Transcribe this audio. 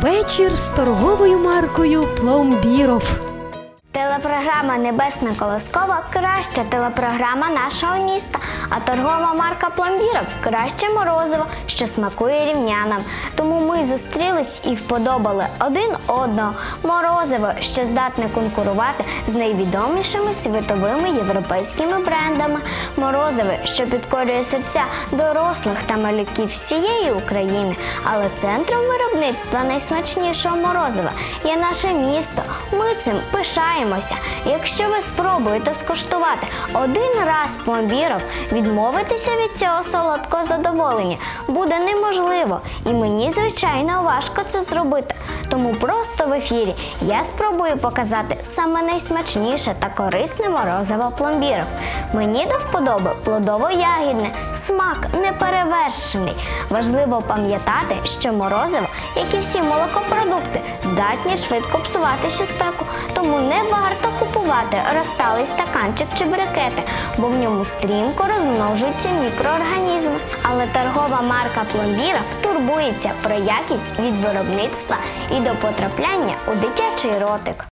Вечір з торговою маркою Пломбіров. Телепрограма Небесна Колоскова краща телепрограма нашого міста, а торгова марка Пломбіров краще морозиво, що смакує рівнянам. Тому ми зустрілись і вподобали один одного морозиво, що здатне конкурувати з найвідомішими світовими європейськими брендами. Морозиво, що підкорює серця дорослих та малюків всієї України. Але центром виробництва найсмачнішого морозива є наше місто. Ми цим пишаємося. Якщо ви спробуєте скуштувати один раз пломбіров, відмовитися від цього солодкого задоволення буде неможливо, і мені звичайно важко це зробити. Тому просто в ефірі я спробую показати саме найсмачніше та корисне морозиво пломбіров. Мені до вподоби плодово-ягідне, смак неперевершений. Важливо пам'ятати, що морозиво, як і всі молокопродукти, здатні швидко псуватися у спеку, тому не варто купувати розталий стаканчик чи брикети, бо в ньому стрімко розмножуються мікроорганізми. Але торгова марка пломбіра турбується про якість від виробництва і до потрапляння у дитячий ротик.